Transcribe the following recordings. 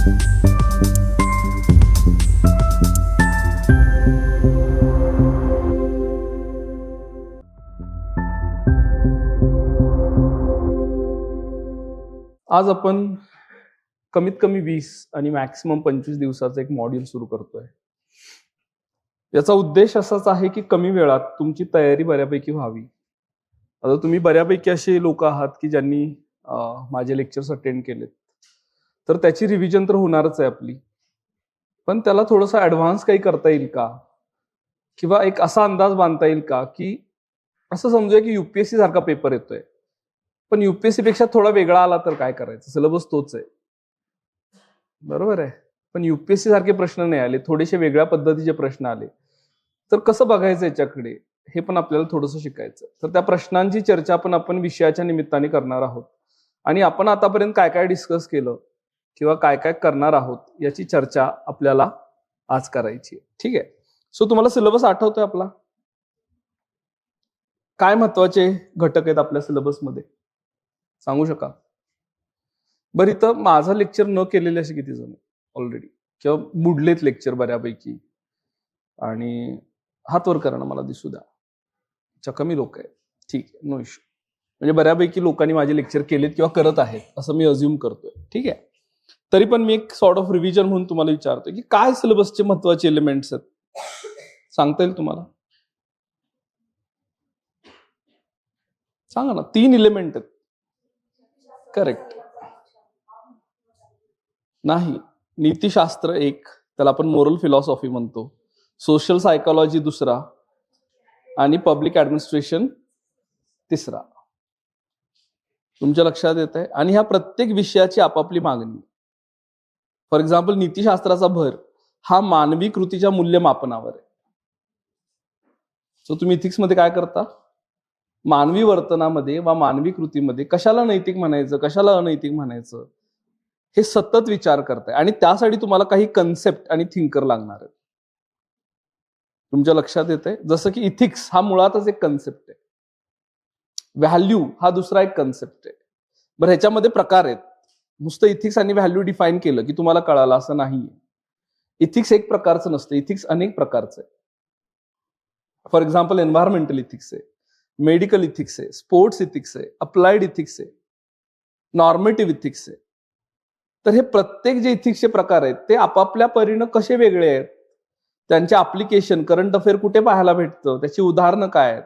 आज आपण कमीत कमी वीस आणि मॅक्सिमम पंचवीस दिवसाचं एक मॉड्यूल सुरू करतोय. याचा उद्देश असाच आहे की कमी वेळात तुमची तयारी बऱ्यापैकी व्हावी. आता तुम्ही बऱ्यापैकी असे लोक आहात की ज्यांनी माझे लेक्चर्स अटेंड केलेत. तर त्याची रिव्हिजन तर होणारच आहे आपली. पण त्याला थोडंसं ऍडव्हान्स काही करता येईल का? किंवा एक असा अंदाज बांधता येईल का की असं समजूया की युपीएससी सारखा पेपर येतोय. पण युपीएससी पेक्षा थोडा वेगळा आला तर काय करायचं? सिलेबस तोच आहे. बरोबर आहे. पण युपीएससी सारखे प्रश्न नाही आले. थोडेसे वेगळ्या पद्धतीचे प्रश्न आले. तर कसं बघायचं याच्याकडे? हे पण आपल्याला थोडंसं शिकायचं तर त्या प्रश्नांची चर्चा पण आपण विषयाच्या निमित्ताने करणार आहोत. आणि आपण आतापर्यंत काय काय डिस्कस केलं? किंवा काय काय करणार आहोत याची चर्चा आपल्याला आज करायची आहे. ठीक आहे? सो तुम्हाला सिलेबस आठवतोय आपला? काय महत्त्वाचे घटक आहेत आपल्या सिलेबसमध्ये सांगू शका बरं इथं माझं लेक्चर न केलेले असे किती जण ऑलरेडी किंवा बुडलेत लेक्चर बऱ्यापैकी. आणि हातवर करणं मला दिसू द्या. अच्छा कमी लोक आहेत. ठीक आहे नो इश्यू म्हणजे बऱ्यापैकी लोकांनी माझे लेक्चर केलेत किंवा करत आहेत असं मी अज्युम करतोय. ठीक आहे? तरी पण मी एक सॉर्ट ऑफ रिव्हिजन म्हणून तुम्हाला विचारतोय की काय सिलेबसचे महत्त्वाचे एलिमेंट्स आहेत? सांगता येईल तुम्हाला? सांगा ना तीन एलिमेंट आहेत. करेक्ट नाही नीतिशास्त्र एक त्याला आपण मोरल फिलॉसॉफी म्हणतो. सोशल सायकोलॉजी दुसरा आणि पब्लिक ऍडमिनिस्ट्रेशन तिसरा. तुमच्या लक्षात येत आहे आणि ह्या प्रत्येक विषयाची आपापली मागणी. फॉर एक्झाम्पल नीतिशास्त्राचा भर हा मानवी कृतीच्या मूल्यमापनावर आहे. सो तुम्ही इथिक्समध्ये काय करता? मानवी वर्तनामध्ये वा मानवी कृतीमध्ये कशाला नैतिक म्हणायचं कशाला अनैतिक म्हणायचं हे सतत विचार करताय. आणि त्यासाठी तुम्हाला काही कन्सेप्ट आणि थिंकर लागणार आहेत. तुमच्या लक्षात येते जसं की इथिक्स हा मुळातच एक कन्सेप्ट आहे. व्हॅल्यू हा दुसरा एक कन्सेप्ट आहे. बरं ह्याच्यामध्ये प्रकार आहेत. नुसतं इथिक्स आणि व्हॅल्यू डिफाईन केलं की तुम्हाला कळालं असं नाही इथिक्स एक प्रकारचं नसतं इथिक्स अनेक प्रकारचं आहे. फॉर एक्झाम्पल एन्व्हायरमेंटल इथिक्स आहे मेडिकल इथिक्स आहे स्पोर्ट्स इथिक्स आहे अप्लाइड इथिक्स आहे नॉर्मेटिव्ह इथिक्स आहे. तर हे प्रत्येक जे इथिक्सचे प्रकार आहेत ते आपापल्या परीनं कसे वेगळे आहेत? त्यांचे अप्लिकेशन करंट अफेअर कुठे पाहायला भेटतं? त्याची उदाहरणं काय आहेत?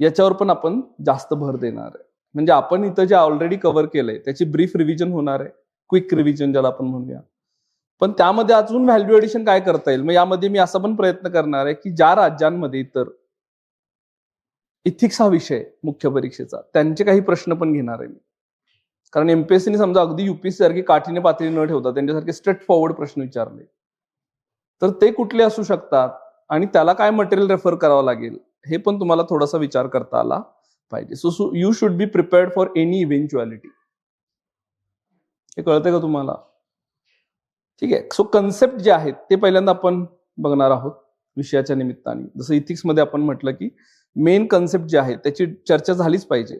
याच्यावर पण आपण जास्त भर देणार आहे. म्हणजे आपण इथं जे ऑलरेडी कव्हर केलंय त्याची ब्रीफ रिव्हिजन होणार आहे. क्विक रिव्हिजन ज्याला आपण म्हणूया. पण त्यामध्ये अजून व्हॅल्यू एडिशन काय करता येईल? मग यामध्ये मी असा पण प्रयत्न करणार आहे की ज्या राज्यांमध्ये इतर इथिक्स हा विषय मुख्य परीक्षेचा त्यांचे काही प्रश्न पण घेणार आहे मी. कारण एमपीएससीने समजा अगदी युपीएससी सारखी काठीने पातळी न ठेवता त्यांच्यासारखे स्ट्रेट फॉरवर्ड प्रश्न विचारले. तर ते कुठले असू शकतात? आणि त्याला काय मटेरियल रेफर करावं लागेल? हे पण तुम्हाला थोडासा विचार करता आला. पाहिजे. So you should be prepared for any eventuality हे कळतंय का तुम्हाला? ठीक आहे. सो कन्सेप्ट जे आहेत ते पहिल्यांदा आपण बघणार आहोत विषयाच्या निमित्ताने. जसं इथिक्समध्ये आपण म्हटलं की मेन कन्सेप्ट जे आहे त्याची चर्चा झालीच पाहिजे.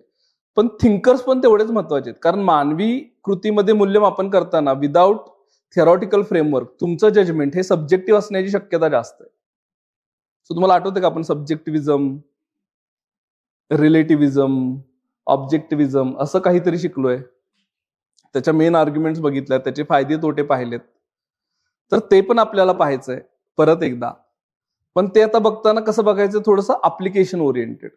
पण थिंकर्स पण तेवढेच महत्त्वाचे आहेत. कारण मानवी कृतीमध्ये मूल्यमापन करताना विदाऊट थिअरॉटिकल फ्रेमवर्क तुमचं जजमेंट हे सब्जेक्टिव्ह असण्याची शक्यता जास्त आहे. सो तुम्हाला आठवते का आपण सब्जेक्टिव्हिजम रिलेटिव्हिजम ऑब्जेक्टिव्हिजम असं काहीतरी शिकलोय. त्याच्या मेन आर्ग्युमेंट्स बघितल्या त्याचे फायदे तोटे पाहिलेत. तर ते पण आपल्याला पाहायचंय परत एकदा. पण ते आता बघताना कसं बघायचं थोडंसं अप्लिकेशन ओरिएंटेड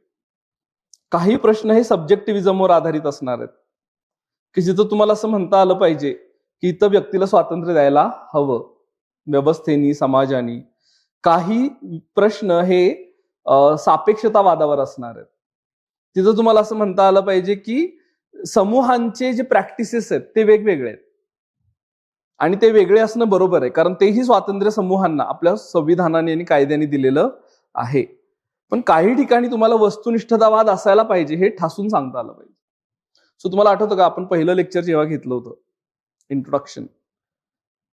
काही प्रश्न हे सब्जेक्टिव्हिजमवर आधारित असणार आहेत. की जिथं तुम्हाला असं म्हणता आलं पाहिजे की इथं व्यक्तीला स्वातंत्र्य द्यायला हवं. व्यवस्थेनी समाजानी. काही प्रश्न हे सापेक्षतावादावर असणार आहेत. तिथं तुम्हाला असं म्हणता आलं पाहिजे की समूहांचे जे प्रॅक्टिसेस आहेत ते वेगवेगळे आहेत. आणि ते वेगळे असणं बरोबर आहे कारण तेही स्वातंत्र्य समूहांना आपल्या संविधानाने आणि कायद्याने दिलेलं आहे. पण काही ठिकाणी तुम्हाला वस्तुनिष्ठतावाद असायला पाहिजे हे ठासून सांगता आलं पाहिजे. सो तुम्हाला आठवतं का आपण पहिलं लेक्चर जेव्हा घेतलं होतं इंट्रोडक्शन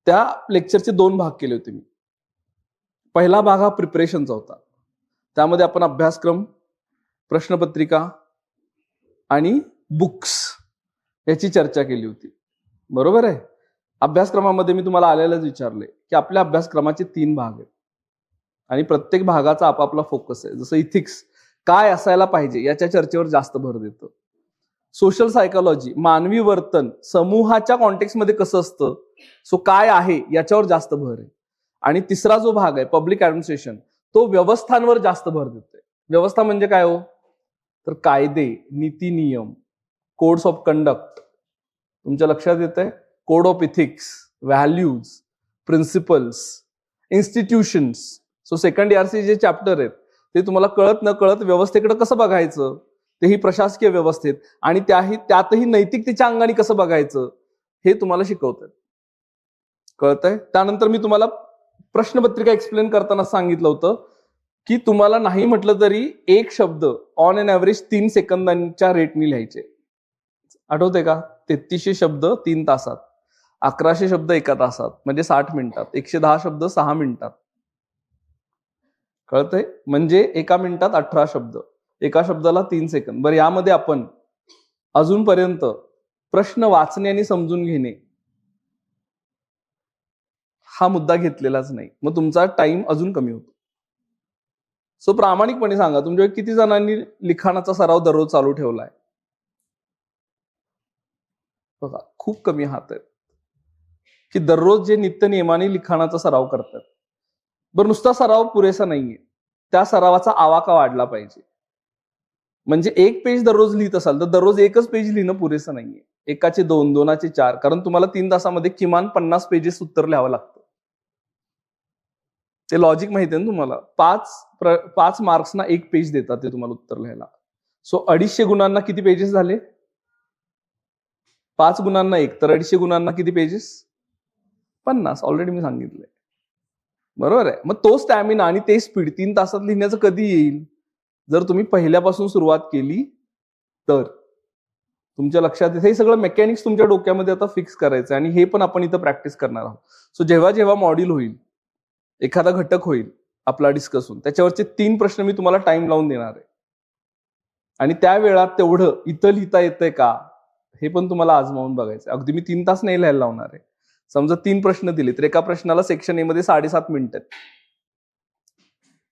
त्या लेक्चरचे दोन भाग केले होते मी. पहिला भाग हा प्रिपरेशनचा होता. त्यामध्ये आपण अभ्यासक्रम प्रश्नपत्रिका आणि बुक्स याची चर्चा केली होती. बरोबर आहे? अभ्यासक्रमामध्ये मी तुम्हाला आलेलंच विचारले की आपल्या अभ्यासक्रमाचे तीन भाग आहेत. आणि प्रत्येक भागाचा आपापला फोकस आहे. जसं इथिक्स काय असायला पाहिजे याच्या चर्चेवर जास्त भर देतं. सोशल सायकोलॉजी मानवी वर्तन समूहाच्या कॉन्टेक्समध्ये कसं असतं? सो काय आहे याच्यावर जास्त भर आहे. आणि तिसरा जो भाग आहे पब्लिक ऍडमिनिस्ट्रेशन तो व्यवस्थांवर जास्त भर देतोय. व्यवस्था म्हणजे काय हो? तर कायदे नीती नियम कोड्स ऑफ कंडक्ट तुमच्या लक्षात येत आहे code of ethics values principles institutions so second C J chapter आहेत ते तुम्हाला कळत न कळत व्यवस्थेकडे कसं बघायचं? तेही प्रशासकीय व्यवस्थेत. आणि त्याही त्यातही नैतिकतेच्या अंगाने कसं बघायचं? हे तुम्हाला शिकवतात कळतंय? त्यानंतर मी तुम्हाला प्रश्नपत्रिका एक्सप्लेन करताना सांगितलं होतं. की तुम्हाला नाही म्हटलं तरी एक शब्द ऑन एन ॲव्हरेज तीन सेकंदांच्या रेटनी लिहायचे. आठवते का? तेहतीसशे शब्द तीन तासात अकराशे शब्द एका तासात म्हणजे साठ मिनिटात एकशे दहा शब्द सहा मिनिटात. कळतंय? म्हणजे एका मिनिटात अठरा शब्द एका शब्दाला तीन सेकंद. बरं यामध्ये आपण अजूनपर्यंत प्रश्न वाचणे आणि समजून घेणे हा मुद्दा घेतलेलाच नाही. मग तुमचा टाइम अजून कमी होतो. सो प्रामाणिकपणे सांगा तुमच्या किती जणांनी लिखाणाचा सराव दररोज चालू ठेवलाय? बघा खूप कमी हात आहेत. की दररोज जे नित्य नियमाने लिखाणाचा सराव करतात. बरं नुसता सराव पुरेसा नाहीये. त्या सरावाचा आवाका वाढला पाहिजे. म्हणजे एक पेज दररोज लिहित असाल तर दररोज एकच पेज लिहिणं पुरेसं नाहीये. एकाचे दोन दोनाचे चार. कारण तुम्हाला तीन तासामध्ये किमान पन्नास पेजेस उत्तर लिहावं लागतं. ते लॉजिक माहिती आहे ना तुम्हाला? पाच प्र- पाच मार्क्सना एक पेज देतात ते तुम्हाला उत्तर लिहायला. सो अडीचशे गुणांना किती पेजेस झाले? पाच गुणांना एक तर अडीचशे गुणांना किती पेजेस पन्नास ऑलरेडी मी सांगितलंय. बरोबर आहे? मग तो स्टॅमिना आणि ते स्पीड तीन तासात लिहिण्याचं कधी येईल? जर तुम्ही पहिल्यापासून सुरुवात केली तर. तुमच्या लक्षात येते. हे सगळं मेकॅनिक्स तुमच्या डोक्यामध्ये आता फिक्स करायचं आणि हे पण आपण इथं प्रॅक्टिस करणार आहोत. सो जेव्हा जेव्हा मॉड्यूल होईल एखादा घटक होईल आपला डिस्कस होऊन त्याच्यावरचे तीन प्रश्न मी तुम्हाला टाइम लावून देणार आहे. आणि त्या वेळात तेवढं इथं लिहिता येतंय का हे पण तुम्हाला आजमावून बघायचं अगदी मी तीन तास नाही लिहायला लावणार आहे. समजा तीन प्रश्न दिले तर एका प्रश्नाला सेक्शन ए मध्ये साडेसात मिनिट आहेत.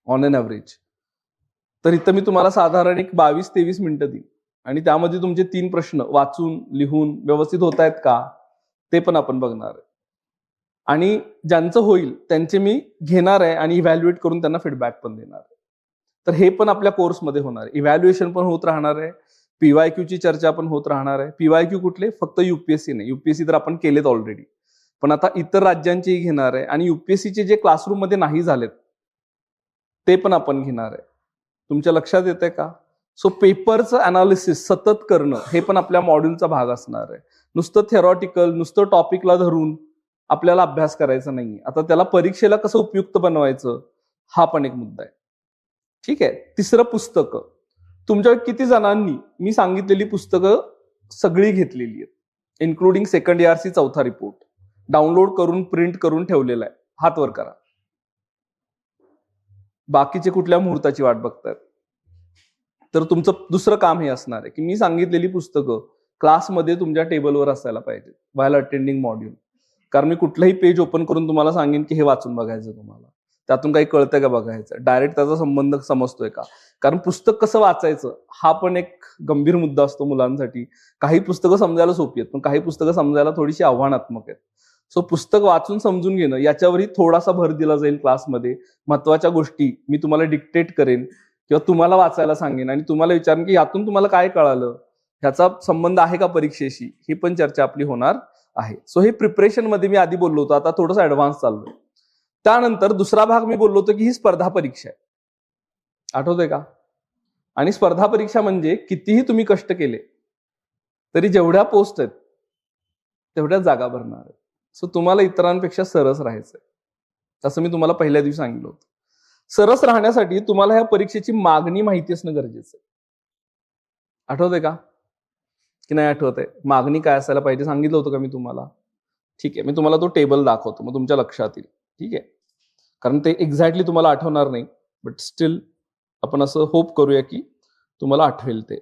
ऑन एन ॲव्हरेज तर इथं मी तुम्हाला साधारण एक बावीस तेवीस मिनिटं देईन. आणि त्यामध्ये तुमचे तीन प्रश्न वाचून लिहून व्यवस्थित होत आहेत का ते पण आपण बघणार आहे. आणि ज्यांचं होईल त्यांचे मी घेणार आहे आणि इव्हॅल्युएट करून त्यांना फीडबॅक पण देणार आहे. तर हे पण आपल्या कोर्समध्ये होणार आहे. इव्हॅल्युएशन पण होत राहणार आहे. पीवाय ची चर्चा पण होत राहणार आहे. पीवाय क्यू कुठले? फक्त युपीएससी नाही. युपीएससी तर आपण केलेत ऑलरेडी पण आता इतर राज्यांचेही घेणार आहे आणि युपीएससीचे जे क्लासरूममध्ये नाही झालेत ते पण आपण घेणार आहे. तुमच्या लक्षात येतंय का? सो पेपरचं अनालिसिस सतत करणं हे पण आपल्या मॉड्यूलचा भाग असणार आहे. नुसतं थेरॉटिकल नुसतं टॉपिकला धरून आपल्याला अभ्यास करायचा नाही आता त्याला परीक्षेला कसं उपयुक्त बनवायचं? हा पण एक मुद्दा आहे. ठीक आहे? तिसरं पुस्तकं. तुमच्या किती जणांनी मी सांगितलेली पुस्तकं सगळी घेतलेली आहेत. इन्क्लुडिंग सेकंड इयरसी चौथा रिपोर्ट डाउनलोड करून प्रिंट करून ठेवलेला आहे. हात वर करा. बाकीचे कुठल्या मुहूर्ताची वाट बघतायत? तर तुमचं दुसरं काम हे असणार आहे की मी सांगितलेली पुस्तकं क्लासमध्ये तुमच्या टेबलवर असायला पाहिजे व्हायला अटेंडिंग मॉड्यूल कारण मी कुठलंही पेज ओपन करून तुम्हाला सांगेन की हे वाचून बघायचं तुम्हाला. त्यातून काही कळतंय का बघायचं? डायरेक्ट त्याचा संबंध समजतोय का? कारण पुस्तक कसं वाचायचं? हा पण एक गंभीर मुद्दा असतो मुलांसाठी. काही पुस्तकं समजायला सोपी आहेत पण काही पुस्तकं समजायला थोडीशी आव्हानात्मक आहेत. सो पुस्तक वाचून समजून घेणं याच्यावरही थोडासा भर दिला जाईल क्लासमध्ये. महत्त्वाच्या गोष्टी मी तुम्हाला डिक्टेट करेन किंवा तुम्हाला वाचायला सांगेन आणि तुम्हाला विचारेन की यातून तुम्हाला काय कळालं? ह्याचा संबंध आहे का परीक्षेशी? ही पण चर्चा आपली होणार. आहे. सो हे प्रिपरेशनमध्ये मी आधी बोललो होतो. आता थोडंसं ऍडव्हान्स चाललोय. त्यानंतर दुसरा भाग मी बोललो होतो की ही स्पर्धा परीक्षा आहे. आठवतंय का? आणि स्पर्धा परीक्षा म्हणजे कितीही तुम्ही कष्ट केले तरी जेवढ्या पोस्ट आहेत तेवढ्या जागा भरणार आहेत. सो तुम्हाला इतरांपेक्षा सरस राहायचंय. तसं मी तुम्हाला पहिल्या दिवशी सांगितलं होतं. सरस राहण्यासाठी तुम्हाला ह्या परीक्षेची मागणी माहिती असणं गरजेचं आहे. आठवतंय का? की नाही आठवत आहे. मागणी काय असायला पाहिजे सांगितलं होतं का मी तुम्हाला? ठीक आहे. मी तुम्हाला तो टेबल दाखवतो. मग तुमच्या लक्षात येईल. ठीक आहे? कारण ते एक्झॅक्टली तुम्हाला आठवणार नाही. बट स्टील आपण असं होप करूया की तुम्हाला आठवेल ते.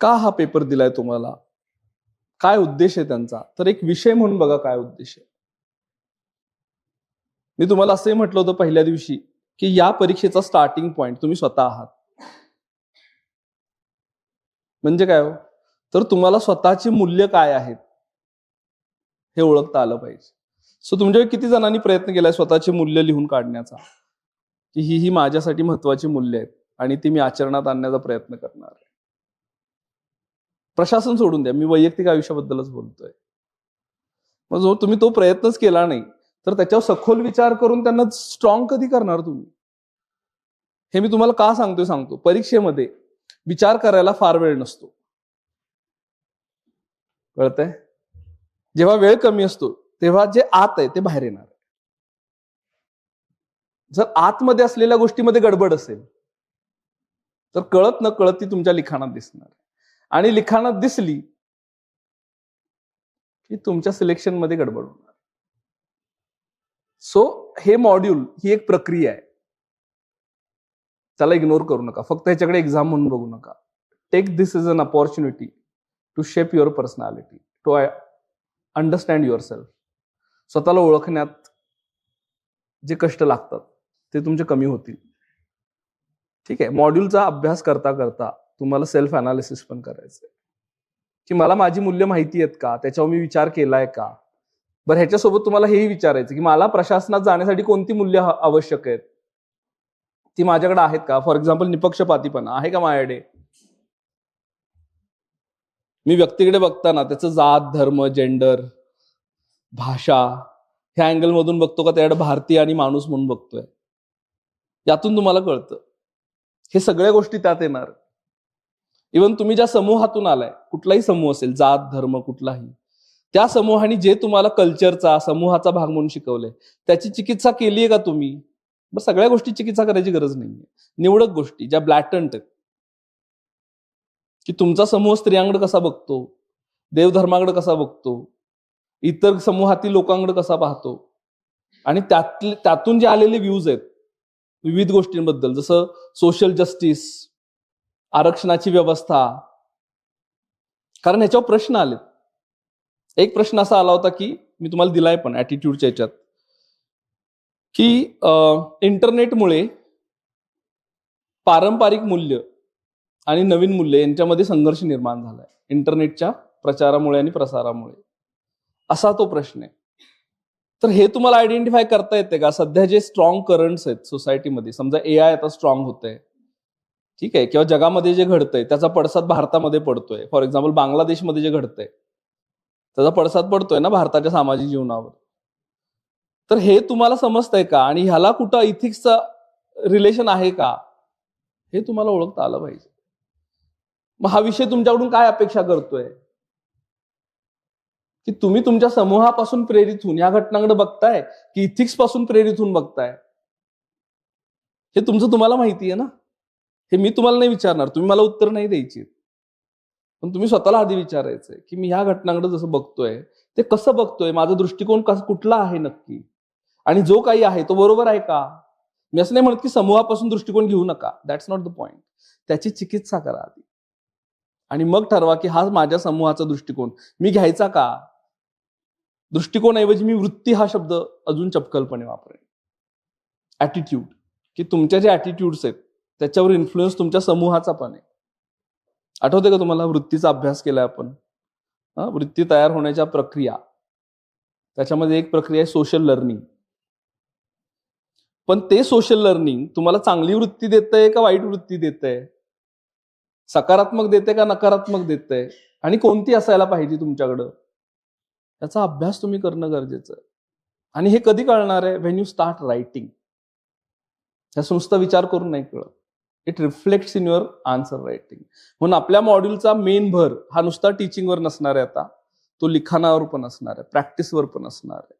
का हा पेपर दिलाय तुम्हाला? काय उद्देश आहे त्यांचा? तर एक विषय म्हणून बघा काय उद्देश आहे. मी तुम्हाला असंही म्हटलं होतं पहिल्या दिवशी की या परीक्षेचा स्टार्टिंग पॉइंट तुम्ही स्वतः आहात. म्हणजे काय हो? तर तुम्हाला स्वतःचे मूल्य काय आहेत? हे ओळखता आलं पाहिजे. सो तुमच्या किती जणांनी प्रयत्न केलाय स्वतःचे मूल्य लिहून काढण्याचा? की ही ही माझ्यासाठी महत्वाची मूल्य आहेत आणि ती मी आचरणात आणण्याचा प्रयत्न करणार आहे. प्रशासन सोडून द्या. मी वैयक्तिक आयुष्याबद्दलच बोलतोय. मग जो तुम्ही तो प्रयत्नच केला नाही तर त्याच्यावर सखोल विचार करून त्यांना स्ट्रॉंग कधी करणार तुम्ही? हे मी तुम्हाला का सांगतोय सांगतो. परीक्षेमध्ये विचार करायला फार वेळ नसतो. कळतंय? जेव्हा वेळ कमी असतो तेव्हा जे आत आहे ते बाहेर येणार जर आतमध्ये असलेल्या गोष्टीमध्ये गडबड असेल तर कळत न कळत ती तुमच्या लिखाणात दिसणार आणि लिखाणात दिसली की तुमच्या सिलेक्शनमध्ये गडबड होणार सो हे मॉड्यूल ही एक प्रक्रिया आहे. त्याला इग्नोर करू नका. फक्त ह्याच्याकडे एक्झाम म्हणून बघू नका. Take this is an opportunity to shape your personality to understand yourself स्वतःला ओळखण्यात जे कष्ट लागतात ते तुमचे कमी होतील. ठीक आहे? मॉड्यूलचा अभ्यास करता करता तुम्हाला सेल्फ अनालिसिस पण करायचंय. की मला माझी मूल्य माहिती आहेत का? त्याच्यावर मी विचार केलाय का? बरं ह्याच्यासोबत तुम्हाला हेही विचारायचं की मला प्रशासनात जाण्यासाठी कोणती मूल्य आवश्यक आहेत? ती माझ्याकडे आहेत का? फॉर एक्झाम्पल निपक्षपातीपणा आहे का माझ्याकडे? मी व्यक्तीकडे बघताना त्याचं जात धर्म जेंडर भाषा ह्या अँगल मधून बघतो का त्याकडे भारतीय आणि माणूस म्हणून बघतोय. यातून तुम्हाला कळतं. हे सगळ्या गोष्टी त्यात येणार. इवन तुम्ही ज्या समूहातून आलाय कुठलाही समूह असेल जात धर्म कुठलाही त्या समूहाने जे तुम्हाला कल्चरचा समूहाचा भाग म्हणून शिकवलंय त्याची चिकित्सा केली आहे का तुम्ही? मग सगळ्या गोष्टी चिकित्सा करायची गरज नाहीये. निवडक गोष्टी ज्या ब्लॅटंट आहेत. की तुमचा समूह स्त्रियांकडे कसा बघतो? देवधर्माकडे कसा बघतो? इतर समूहातील लोकांकडे कसा पाहतो? आणि त्यातले त्यातून जे आलेले व्ह्यूज आहेत विविध गोष्टींबद्दल जसं सोशल जस्टिस आरक्षणाची व्यवस्था कारण ह्याच्यावर प्रश्न आले एक प्रश्न असा आला होता की मी तुम्हाला दिलाय पण ऍटिट्यूडच्या ह्याच्यात की इंटरनेटमुळे पारंपरिक मूल्य आणि नवीन मूल्य यांच्यामध्ये संघर्ष निर्माण झालाय. इंटरनेटच्या प्रचारामुळे आणि प्रसारामुळे. असा तो प्रश्न आहे. तर हे तुम्हाला आयडेंटिफाय करता येते का? सध्या जे स्ट्रॉंग करंट्स आहेत सोसायटीमध्ये समजा ए आय आता स्ट्रॉंग होत आहे ठीक आहे? किंवा जगामध्ये जे घडतंय त्याचा पडसाद भारतामध्ये पडतोय. फॉर एक्झाम्पल बांगलादेशमध्ये जे घडतंय त्याचा पडसाद पडतोय ना भारताच्या सामाजिक जीवनावर. तर हे तुम्हाला समजतंय का? आणि ह्याला कुठं इथिक्सचं रिलेशन आहे का? हे तुम्हाला ओळखता आलं पाहिजे. मग हा विषय तुमच्याकडून काय अपेक्षा करतोय? की तुम्ही तुमच्या समूहापासून प्रेरित होऊन या घटनांकडे बघताय की इथिक्सपासून प्रेरित होऊन बघताय? हे तुमचं तुम्हाला माहिती आहे ना? हे मी तुम्हाला नाही विचारणार. तुम्ही मला उत्तर नाही द्यायची पण तुम्ही स्वतःला आधी विचारायचंय की मी ह्या घटनांकडे जसं बघतोय ते कसं बघतोय? माझा दृष्टिकोन कुठला आहे नक्की? आणि जो काही आहे तो बरोबर आहे का? मी असं नाही म्हणत की समूहापासून दृष्टिकोन घेऊ नका. दॅट्स नॉट द पॉइंट त्याची चिकित्सा करा आधी. आणि मग ठरवा की हा माझ्या समूहाचा दृष्टिकोन. मी घ्यायचा का? दृष्टिकोनऐवजी मी वृत्ती हा शब्द अजून चपकलपणे वापरेन. ऍटिट्यूड की तुमच्या जे ऍटिट्यूड्स आहेत त्याच्यावर इन्फ्लुएन्स तुमच्या समूहाचा पण आहे. आठवते का तुम्हाला वृत्तीचा अभ्यास केलाय आपण? वृत्ती तयार होण्याच्या प्रक्रिया. त्याच्यामध्ये एक प्रक्रिया आहे सोशल लर्निंग पण ते सोशल लर्निंग तुम्हाला चांगली वृत्ती देतंय का वाईट वृत्ती देतंय? सकारात्मक देते का नकारात्मक देतंय आणि कोणती असायला पाहिजे तुमच्याकडं? त्याचा अभ्यास तुम्ही करणं गरजेचं आहे. आणि हे कधी कळणार आहे? व्हेन यू स्टार्ट रायटिंग ह्या नुसता विचार करून नाही कळत. It reflects in your answer writing म्हणून आपल्या मॉड्यूलचा मेन भर हा नुसता टीचिंगवर नसणार आहे आता. तो लिखाणावर पण असणार आहे. प्रॅक्टिसवर पण असणार आहे.